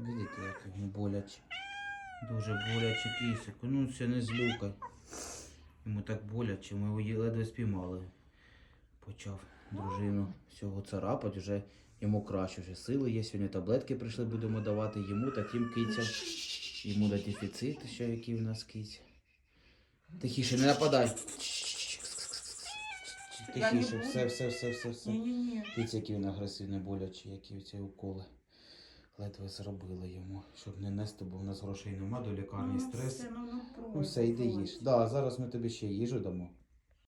Видите, як йому боляче. Дуже боляче кисику. Ну це не злюкай. Йому так боляче, ми його її ледве спіймали. Почав дружину всього царапати, вже йому краще, вже сили є. Сьогодні таблетки прийшли, будемо давати йому та тим кицям. Йому на дефіцит, ще який в нас киць. Тихіше, не нападай. Тихіше, все, все, все, все, все. Дивіться, які він агресивний, болячий, які ці уколи. Ледве зробили йому, щоб не нести, бо в нас грошей нема до лікарні, Ну, стрес. ну, ну, Ну все, йди їж. Да, зараз ми тобі ще їжу дамо.